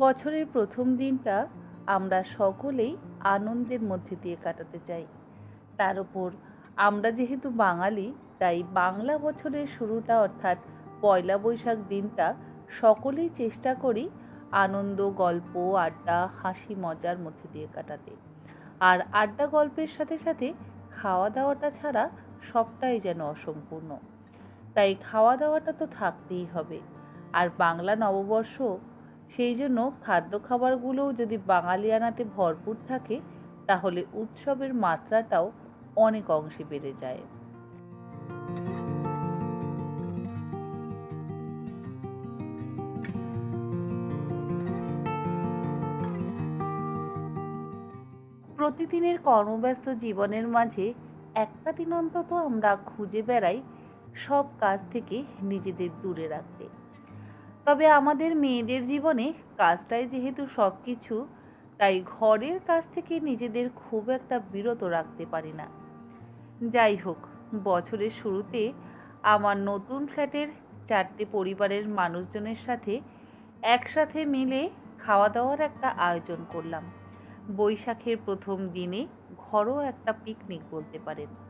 বছরের প্রথম দিনটা আমরা সকলেই আনন্দের মধ্যে দিয়ে কাটাতে চাই। তার উপর আমরা যেহেতু বাঙালি, তাই বাংলা বছরের শুরুটা অর্থাৎ পয়লা বৈশাখ দিনটা সকলেই চেষ্টা করি আনন্দ, গল্প, আড্ডা, হাসি, মজার মধ্যে দিয়ে কাটাতে। আর আড্ডা গল্পের সাথে সাথে খাওয়া দাওয়াটা ছাড়া সবটাই যেন অসম্পূর্ণ। তাই খাওয়া দাওয়াটা তো থাকতেই হবে। আর বাংলা নববর্ষ সেই জন্য খাদ্য খাবারগুলোও যদি বাঙালিয়ানাতে ভরপুর থাকে, তাহলে উৎসবের মাত্রাটাও অনেক অংশে বেড়ে যায়। প্রতিদিনের কর্মব্যস্ত জীবনের মাঝে একটা দিন অন্তত আমরা খুঁজে বেড়াই সব কাজ থেকে নিজেদের দূরে রাখতে। তবে আমাদের মেয়েদের জীবনে কাজটাই যেহেতু সব কিছু তাই ঘরের কাজ থেকে নিজেদের খুব একটা বিরত রাখতে পারি না। যাই হোক, বছরের শুরুতে আমার নতুন ফ্ল্যাটের চারটে পরিবারের মানুষজনের সাথে একসাথে মিলে খাওয়া দাওয়ার একটা আয়োজন করলাম। বৈশাখের প্রথম দিনে ঘরও একটা পিকনিক বলতে পারেন।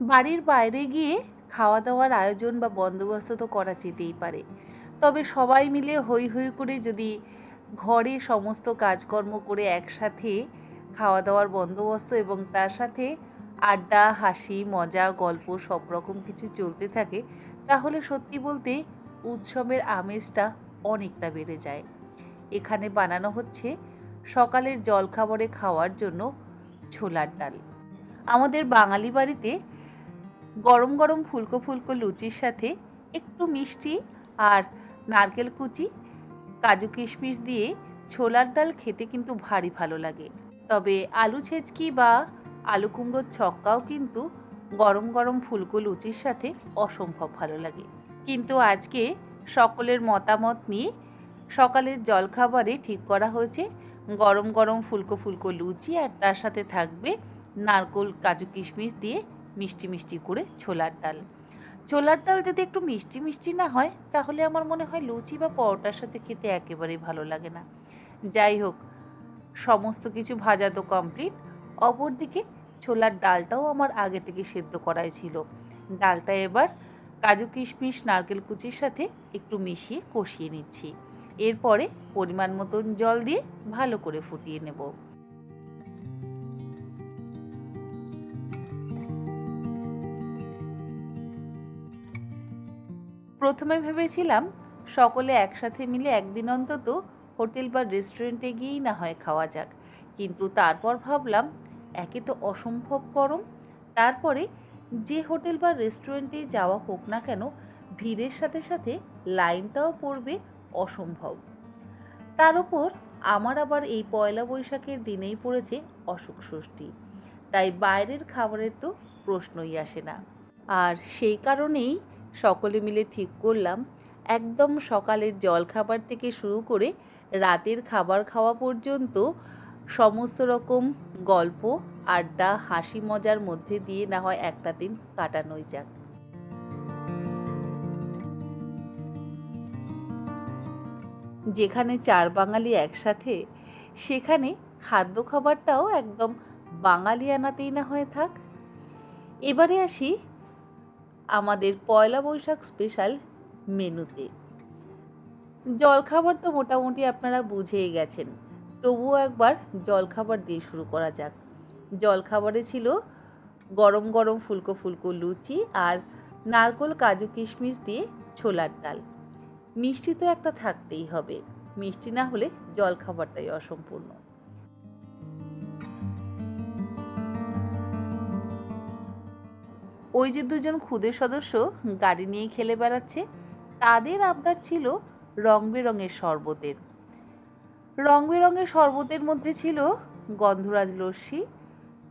বাড়ির বাইরে গিয়ে খাওয়া দাওয়ার আয়োজন বা বন্দোবস্ত তো করা যেতেই পারে। তবে সবাই মিলে হই হই করে যদি ঘরে সমস্ত কাজকর্ম করে একসাথে খাওয়া দাওয়ার বন্দোবস্ত এবং তার সাথে আড্ডা, হাসি, মজা, গল্প সব রকম কিছু চলতে থাকে, তাহলে সত্যি বলতে উৎসবের আমেজটা অনেকটা বেড়ে যায়। এখানে বানানো হচ্ছে সকালের জলখাবারে খাওয়ার জন্য ছোলার ডাল। আমাদের বাঙালি বাড়িতে গরম গরম ফুলকো ফুলকো লুচির সাথে একটু মিষ্টি আর নারকেল কুচি, কাজু কিশমিশ দিয়ে ছোলার ডাল খেতে কিন্তু ভারী ভালো লাগে। তবে আলু ছেচকি বা আলু কুমড়োর ছক্কাও কিন্তু গরম গরম ফুলকো লুচির সাথে অসম্ভব ভালো লাগে। কিন্তু আজকে সকলের মতামত নিয়ে সকালের জলখাবারে ঠিক করা হয়েছে, গরম গরম ফুলকো ফুলকো লুচি আর তার সাথে থাকবে নারকোল, কাজু কিশমিশ দিয়ে মিষ্টি মিষ্টি করে ছোলার ডাল। ছোলার ডাল যদি একটু মিষ্টি মিষ্টি না হয়, তাহলে আমার মনে হয় লুচি বা পরোটার সাথে খেতে একেবারেই ভালো লাগে না। যাই হোক, সমস্ত কিছু ভাজা তো কমপ্লিট অপরদিকে ছোলার ডালটাও আমার আগে থেকে সেদ্ধ করাই ছিল। ডালটা এবার কাজু কিশমিশ, নারকেল কুচির সাথে একটু মিশিয়ে কষিয়ে নিচ্ছি। এরপরে পরিমাণ মতন জল দিয়ে ভালো করে ফুটিয়ে নেব। প্রথমে ভেবেছিলাম সকলে একসাথে মিলে একদিন অন্তত হোটেল বা রেস্টুরেন্টে গিয়েই না হয় খাওয়া যাক। কিন্তু তারপর ভাবলাম, একে তো অসম্ভব গরম। তারপরে যে হোটেল বা রেস্টুরেন্টে যাওয়া হোক না কেন, ভিড়ের সাথে সাথে লাইনটাও পড়বে অসম্ভব। তার উপর আমার আবার এই পয়লা বৈশাখের দিনেই পড়েছে অসুখ ষষ্ঠী। তাই বাইরের খাবারের তো প্রশ্নই আসে না। আর সেই কারণেই সকলে মিলে ঠিক করলাম। একদম সকালের জলখাবার থেকে শুরু করে রাতের খাবার খাওয়া পর্যন্ত সমস্ত রকম গল্প, আড্ডা, হাসি মজার মধ্যে দিয়ে না হয় একটা দিন কাটানোই যাক। যেখানে চার বাঙালি একসাথে, সেখানে খাদ্য খাবারটাও একদম বাঙালিয়ানাতেই না হয়ে থাক। এবারে আসি আমাদের পয়লা বৈশাখ স্পেশাল মেনুতে। জলখাবার তো মোটামুটি আপনারা বুঝেই গেছেন। তবুও একবার জলখাবার দিয়ে শুরু করা যাক। জলখাবারে ছিল গরম গরম ফুলকো ফুলকো লুচি আর নারকোল কাজু কিশমিশ দিয়ে ছোলার ডাল। মিষ্টি তো একটা থাকতেই হবে। মিষ্টি না হলে জলখাবারটাই অসম্পূর্ণ। ওই যে দুজন ক্ষুদে সদস্য গাড়ি নিয়ে খেলে বেড়াচ্ছে, তাদের আবদার ছিল রং বেরঙের শরবতের। রং বেরঙের শরবতের মধ্যে ছিল গন্ধরাজ লস্যি,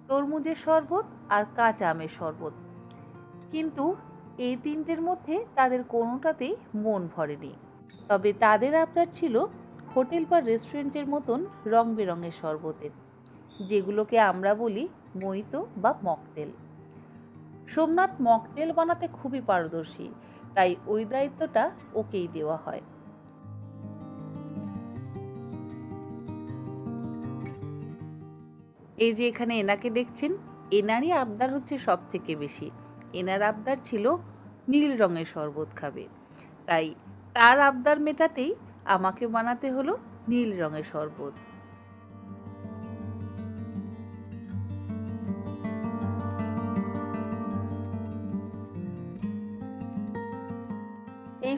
তরমুজের শরবত আর কাঁচা আমের শরবত। কিন্তু এই তিনটের মধ্যে তাদের কোনোটাতেই মন ভরেনি। তবে তাদের আবদার ছিল হোটেল বা রেস্টুরেন্টের মতন রং বেরঙের শরবতের, যেগুলোকে আমরা বলি মইতো বা মকটেল। সোমনাথ মকটেল বানাতে খুবই পারদর্শী, তাই ওই দায়িত্বটা ওকেই দেওয়া হয়। এই যে এখানে এনাকে দেখছেন, এনারই আবদার হচ্ছে সব থেকে বেশি। এনার আবদার ছিল নীল রঙের শরবত খাবে। তাই তার আবদার মেটাতেই আমাকে বানাতে হলো নীল রঙের শরবত।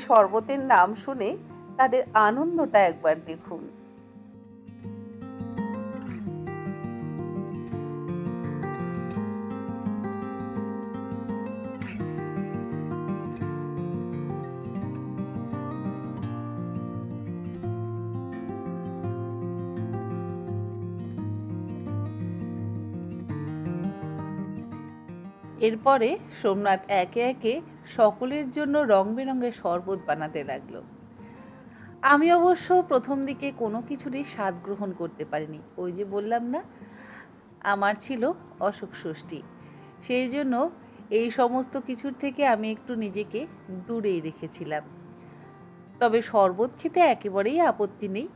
শরবতের নাম শুনে তাদের আনন্দটা একবার দেখুন। এরপরে সোমনাথ একে একে সকলের জন্য রং বেরঙের শরবত বানাতে লাগল। আমি অবশ্য প্রথম দিকে কোনো কিছুরই স্বাদ গ্রহণ করতে পারিনি। ওই যে বললাম না, আমার ছিল অসুখ ষষ্ঠী সেই জন্য এই সমস্ত কিছুর থেকে আমি একটু নিজেকে দূরেই রেখেছিলাম। তবে শরবত খেতে একেবারেই আপত্তি নেই।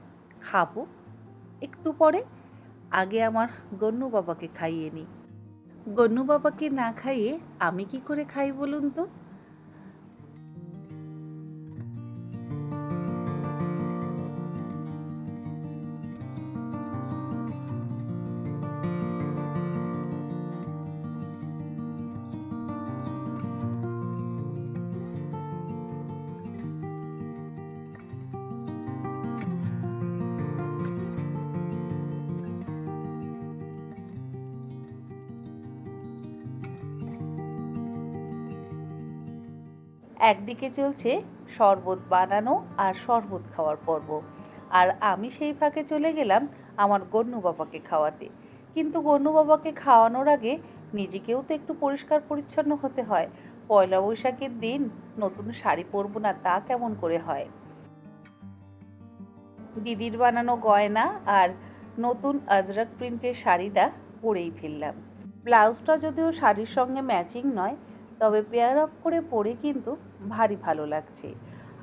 খাব। একটু পরে আগে আমার গণ্যু বাবাকে খাইয়ে নিই। গণ্যু বাবাকে না খাইয়ে আমি কি করে খাই বলুন তো? একদিকে চলছে শরবত বানানো আর শরবত খাওয়ার পর্ব। আর আমি সেই ফাঁকে চলে গেলাম আমার গণ্যু বাবাকে খাওয়াতে। কিন্তু গণ্যু বাবাকে খাওয়ানোর আগে নিজেকেও তো একটু পরিষ্কার পরিচ্ছন্ন হতে হয়। পয়লা বৈশাখের দিন নতুন শাড়ি পরবো না তা কেমন করে হয়? দিদির বানানো গয়না আর নতুন আজরাক প্রিন্টের শাড়িটা পরেই ফেললাম। ব্লাউজটা যদিও শাড়ির সঙ্গে ম্যাচিং নয় তবে পেয়ার আপ করে পরে কিন্তু ভারী ভালো লাগছে।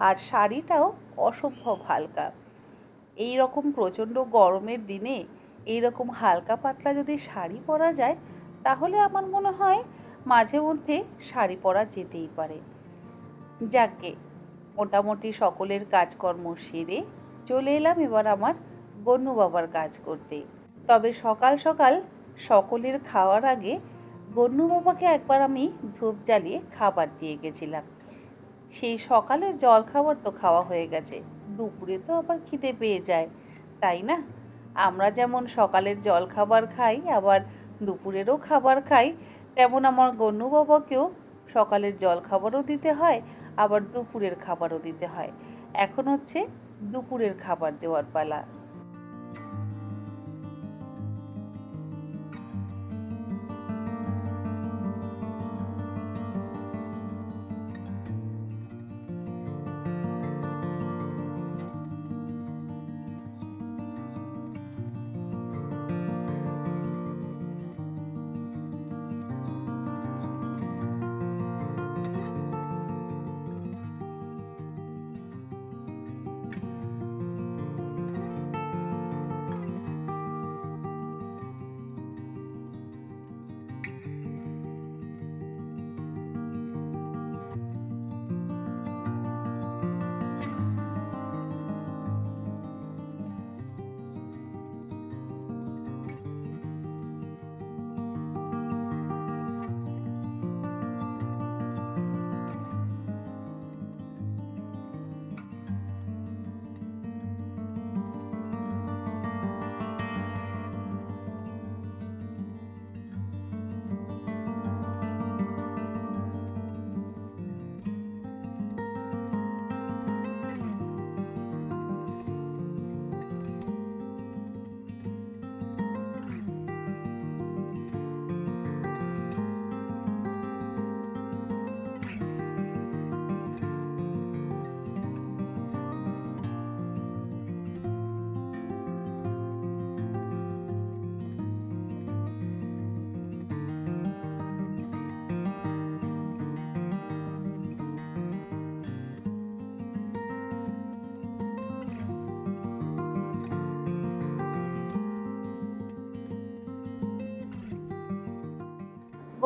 আর শাড়িটাও অসম্ভব হালকা। এই রকম প্রচণ্ড গরমের দিনে এই রকম হালকা পাতলা যদি শাড়ি পরা যায়, তাহলে আমার মনে হয় মাঝে মধ্যে শাড়ি পরা যেতেই পারে। যাকে মোটামুটি সকলের কাজকর্ম সেরে চলে এলাম এবার আমার গণ্যু বাবার কাজ করতে। তবে সকাল সকাল সকলের খাওয়ার আগে গণ্যু বাবাকে একবার আমি ধূপ জ্বালিয়ে খাবার দিয়ে গেছিলাম। সেই সকালের জল খাবার তো খাওয়া হয়ে গেছে। দুপুরে তো আবার খিদে পেয়ে যায়, তাই না? আমরা যেমন সকালের জল খাবার খাই, আবার দুপুরেরও খাবার খাই, তেমন আমার গণ্যু বাবাকেও সকালের জল খাবারও দিতে হয়, আবার দুপুরের খাবারও দিতে হয়। এখন হচ্ছে দুপুরের খাবার দেওয়ার পালা।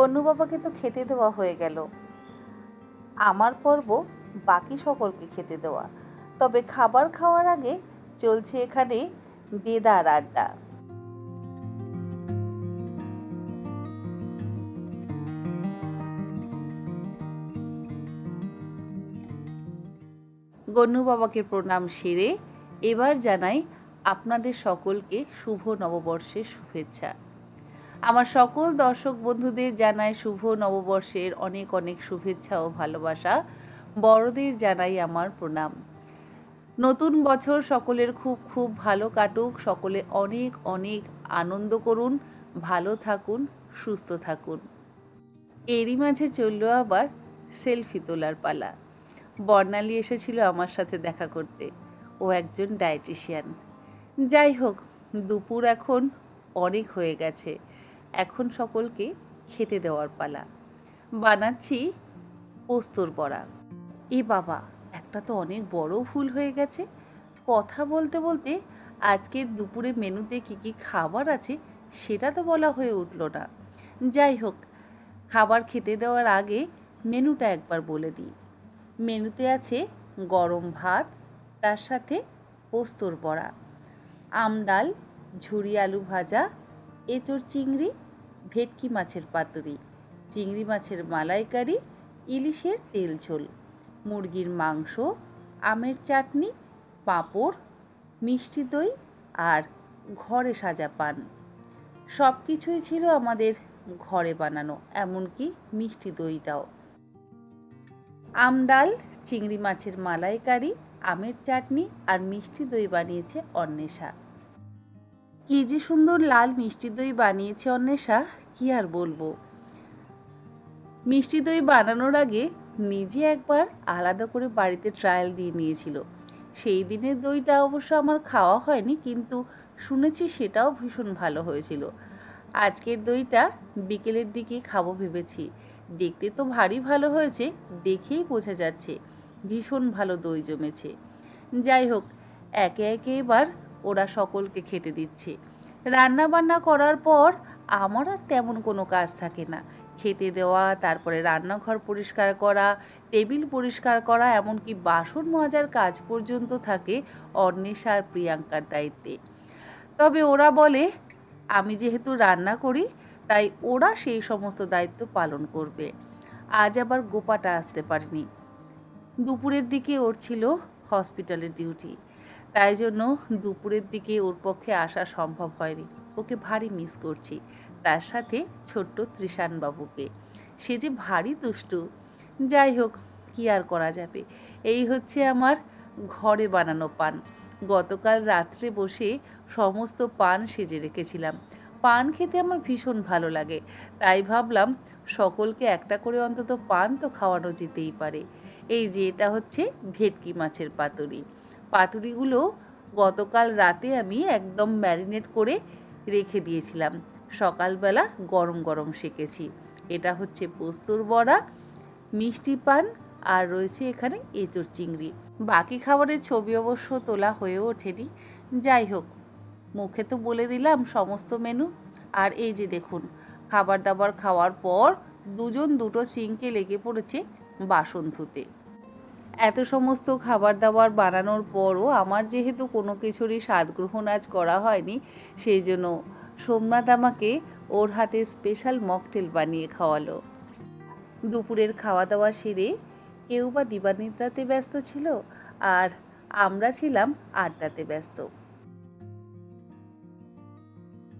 গণ্যু বাবাকে তো খেতে দেওয়া হয়ে গেল। আমার পর্ব বাকি সকলকে খেতে দেওয়া। তবে খাবার খাওয়ার আগে চলছে এখানে দেদার আড্ডা। গণ্যু বাবাকে প্রণাম সেরে এবার জানাই আপনাদের সকলকে শুভ নববর্ষের শুভেচ্ছা। আমার সকল দর্শক বন্ধুদের জানাই শুভ নববর্ষের অনেক অনেক শুভেচ্ছা ও ভালোবাসা। বড়দের জানাই আমার প্রণাম। নতুন বছর সকলের খুব খুব ভালো কাটুক, সকলে অনেক অনেক আনন্দ করুন, ভালো থাকুন, সুস্থ থাকুন। এরই মাঝে চলল আবার সেলফি তোলার পালা। বর্ণালী এসেছিল আমার সাথে দেখা করতে। ও একজন ডায়েটিশিয়ান। যাই হোক, দুপুর এখন অনেক হয়ে গেছে। এখন সকলকে খেতে দেওয়ার পালা। বানাচ্ছি পোস্তর বড়া। এ বাবা, একটা তো অনেক বড় ভুল হয়ে গেছে। কথা বলতে বলতে আজকের দুপুরে মেনুতে কি কি খাবার আছে সেটা তো বলা হয়ে উঠল না। যাই হোক, খাবার খেতে দেওয়ার আগে মেনুটা একবার বলে দিই। মেনুতে আছে গরম ভাত, তার সাথে পোস্তর বড়া, আম ডাল, ঝুরি আলু ভাজা, এঁচড় চিংড়ি ভেটকি মাছের পাতুরি, চিংড়ি মাছের মালাইকারি, ইলিশের তেল ঝোল, মুরগির মাংস, আমের চাটনি, পাঁপড়, মিষ্টি দই আর ঘরে সাজা পান। সব কিছুই ছিল আমাদের ঘরে বানানো, এমনকি মিষ্টি দইটাও। আম ডাল, চিংড়ি মাছের মালাইকারি, আমের চাটনি আর মিষ্টি দই বানিয়েছে অন্বেষা। কি যে সুন্দর লাল মিষ্টি দই বানিয়েছে অন্বেষা, কি আর বলব? মিষ্টি দই বানানোর আগে নিজে একবার আলাদা করে বাড়িতে ট্রায়াল দিয়ে নিয়েছিল। সেই দিনের দইটা অবশ্য আমার খাওয়া হয়নি, কিন্তু শুনেছি সেটাও ভীষণ ভালো হয়েছিল। আজকের দইটা বিকেলের দিকে খাব ভেবেছি। দেখতে তো ভারী ভালো হয়েছে, দেখেই বোঝা যাচ্ছে, ভীষণ ভালো দই জমেছে। যাই হোক, একে একে এবার ওরা সকলকে খেতে দিচ্ছে। রান্না বান্না করার পর আমার আর তেমন কোনো কাজ থাকে না। খেতে দেওয়া, তারপরে রান্নাঘর পরিষ্কার করা, টেবিল পরিষ্কার করা, এমনকি বাসন মাজার কাজ পর্যন্ত থাকে অন্বেষা আর প্রিয়াঙ্কার দায়িত্বে। তবে ওরা বলে, আমি যেহেতু রান্না করি, তাই ওরা সেই সমস্ত দায়িত্ব পালন করবে। আজ আবার গোপাটা আসতে পারেনি। দুপুরের দিকে ওর ছিল হসপিটালের ডিউটি। তাই জন্য দুপুরের দিকে ওর পক্ষে আসা সম্ভব হয়নি। ওকে ভারী মিস করছি। তার সাথে ছোট্ট ত্রিশান বাবুকে। সে যে ভারী দুষ্টু। যাই হোক, কি আর করা যাবে? এই হচ্ছে আমার ঘরে বানানো পান। গতকাল রাত্রে বসে সমস্ত পান সেজে রেখেছিলাম। পান খেতে আমার ভীষণ ভালো লাগে। তাই ভাবলাম, সকলকে একটা করে অন্তত পান তো খাওয়ানো যেতেই পারে। এই যে, এটা হচ্ছে ভেটকি মাছের পাতুরি। পাতুরিগুলো গতকাল রাতে আমি একদম ম্যারিনেট করে রেখে দিয়েছিলাম। সকালবেলা গরম গরম সেকেছি। এটা হচ্ছে পোস্তর বড়া, মিষ্টি পান আর রয়েছে এখানে এঁচড় চিংড়ি। বাকি খাবারের ছবি অবশ্য তোলা হয়ে ওঠেনি। যাই হোক, মুখে তো বলে দিলাম সমস্ত মেনু। আর এই যে দেখুন, খাবার দাবার খাওয়ার পর দুজন দুটো সিঙ্কে লেগে পড়েছে বাসন ধুতে। এত সমস্ত খাবার দাবার বানানোর পরও আমার যেহেতু কোনো কিছুরই স্বাদ গ্রহণ আজ করা হয়নি, সেই জন্য সোমনাথ আমাকে ওর হাতে স্পেশাল মকটেল বানিয়ে খাওয়ালো। দুপুরের খাওয়া দাওয়া সেরে কেউ বা দিবানিদ্রাতে ব্যস্ত ছিল আর আমরা ছিলাম আড্ডাতে ব্যস্ত।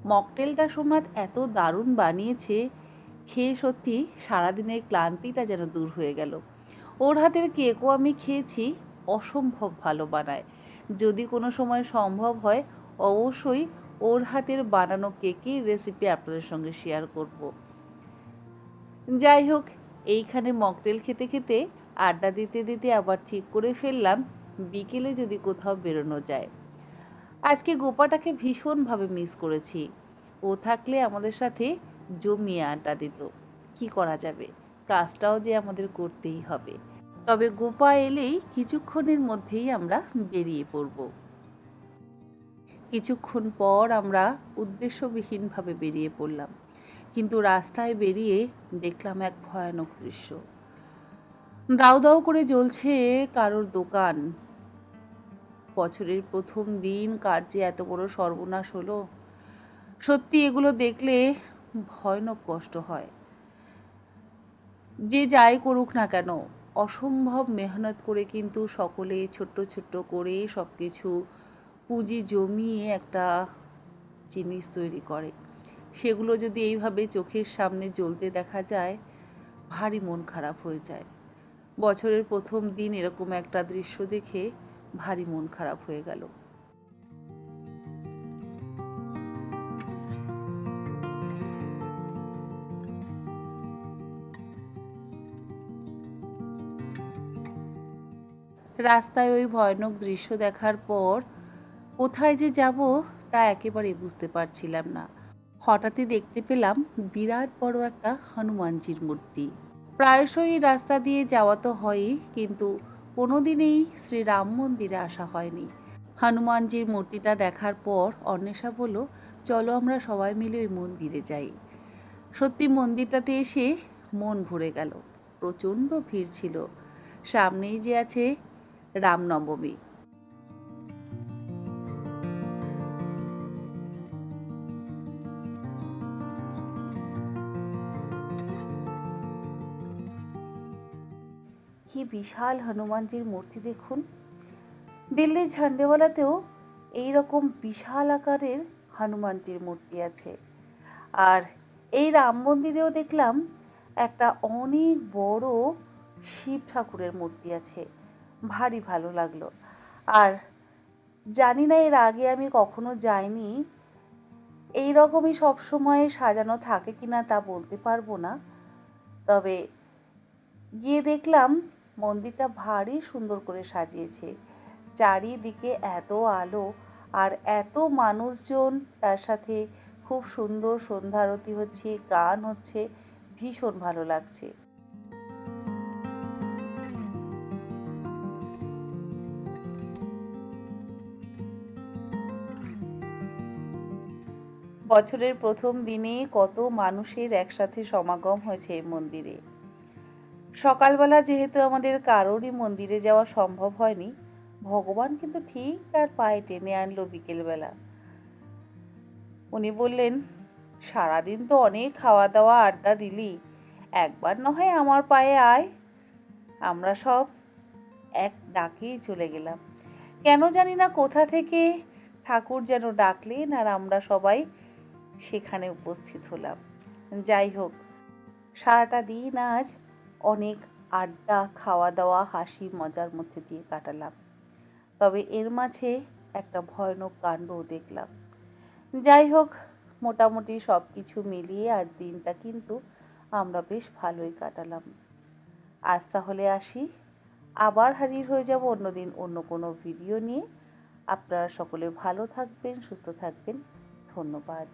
মকটেলটা সোমনাথ এত দারুণ বানিয়েছে, খেয়ে সত্যি সারাদিনের ক্লান্তিটা যেন দূর হয়ে গেল। ওর হাতের কেকও আমি খেয়েছি, অসম্ভব ভালো বানায়। যদি কোনো সময় সম্ভব হয়, অবশ্যই ওর হাতের বানানো কেকের রেসিপি আপনাদের সঙ্গে শেয়ার করব। যাই হোক, এইখানে মকটেল খেতে খেতে আড্ডা দিতে দিতে আবার ঠিক করে ফেললাম, বিকেলে যদি কোথাও বেরোনো যায়। আজকে গোপাটাকে ভীষণভাবে মিস করেছি। ও থাকলে আমাদের সাথে জমিয়ে আড্ডা দিত। কি করা যাবে? কাজটাও যে আমাদের করতেই হবে। তবে গোপা এলেই কিছুক্ষণের মধ্যেই আমরা বেরিয়ে পড়ব। কিছুক্ষণ পর আমরা উদ্দেশ্যবিহীনভাবে বেরিয়ে পড়লাম। কিন্তু রাস্তায় বেরিয়ে দেখলাম এক ভয়ানক দৃশ্য। দাউ দাউ করে জ্বলছে কারোর দোকান। বছরের প্রথম দিন, কার যে এত বড় সর্বনাশ হলো। সত্যি এগুলো দেখলে ভয়ানক কষ্ট হয়। যে যাই করুক না কেন, অসম্ভব মেহনত করে কিন্তু সকলে ছোট্ট ছোট্ট করে সব কিছু পুঁজি জমিয়ে একটা জিনিস তৈরি করে। সেগুলো যদি এইভাবে চোখের সামনে জ্বলতে দেখা যায়, ভারী মন খারাপ হয়ে যায়। বছরের প্রথম দিন এরকম একটা দৃশ্য দেখে ভারী মন খারাপ হয়ে গেল। রাস্তায় ওই ভয়ানক দৃশ্য দেখার পর কোথায় যে যাব তা একেবারে বুঝতে পারছিলাম না। হঠাৎই দেখতে পেলাম বিরাট বড় একটা হনুমানজির মূর্তি। প্রায়শই রাস্তা দিয়ে যাওয়া তো হয়ই, কিন্তু কোনোদিনই শ্রী রাম মন্দিরে আসা হয়নি। হনুমানজির মূর্তিটা দেখার পর অন্বেষা বলল, চলো আমরা সবাই মিলে ওই মন্দিরে যাই। সত্যি মন্দিরটাতে এসে মন ভরে গেল। প্রচণ্ড ভিড় ছিল। সামনেই যে আছে রামনবমী। কি বিশাল হনুমানজির মূর্তি দেখুন। দিল্লির ঝান্ডেওয়ালাতেও এই রকম বিশাল আকারের হনুমানজির মূর্তি আছে। আর এই রাম মন্দিরেও দেখলাম একটা অনেক বড় শিব ঠাকুরের মূর্তি আছে। ভারী ভালো লাগল। আর জানি না এর আগে আমি কখনো যাইনি, এই রকমই সবসময় সাজানো থাকে কিনা তা বলতে পারব না। তবে গিয়ে দেখলাম মন্দিরটা ভারী সুন্দর করে সাজিয়েছে। চারিদিকে এত আলো আর এত মানুষজন, তার সাথে খুব সুন্দর সন্ধ্যা আরতি হচ্ছে, গান হচ্ছে, ভীষণ ভালো লাগছে। বছরের প্রথম দিনে কত মানুষের একসাথে সমাগম হয়েছে এই মন্দিরে। সকালবেলা যেহেতু আমাদের কারোরই মন্দিরে যাওয়া সম্ভব হয়নি, ভগবান কিন্তু ঠিক তার পায়ে টেনে আনলো বিকেলবেলা। উনি বললেন, সারাদিন তো অনেক খাওয়া দাওয়া আড্ডা দিলি, একবার না হয় আমার পায়ে আয়। আমরা সব এক ডাকেই চলে গেলাম। কেন জানি না কোথা থেকে ঠাকুর যেন ডাকলেন আর আমরা সবাই সেখানে উপস্থিত হলাম। যাই হোক, সারাটা দিন আজ অনেক আড্ডা খাওয়া দাওয়া হাসি, মজার মধ্যে দিয়ে কাটালাম। তবে এর মাঝে একটা ভয়ানক কাণ্ডও দেখলাম। যাই হোক, মোটামুটি সব কিছু মিলিয়ে আজ দিনটা কিন্তু আমরা বেশ ভালোই কাটালাম। আজ তাহলে আসি। আবার হাজির হয়ে যাব অন্যদিন অন্য কোনো ভিডিও নিয়ে। আপনারা সকলে ভালো থাকবেন, সুস্থ থাকবেন। ধন্যবাদ।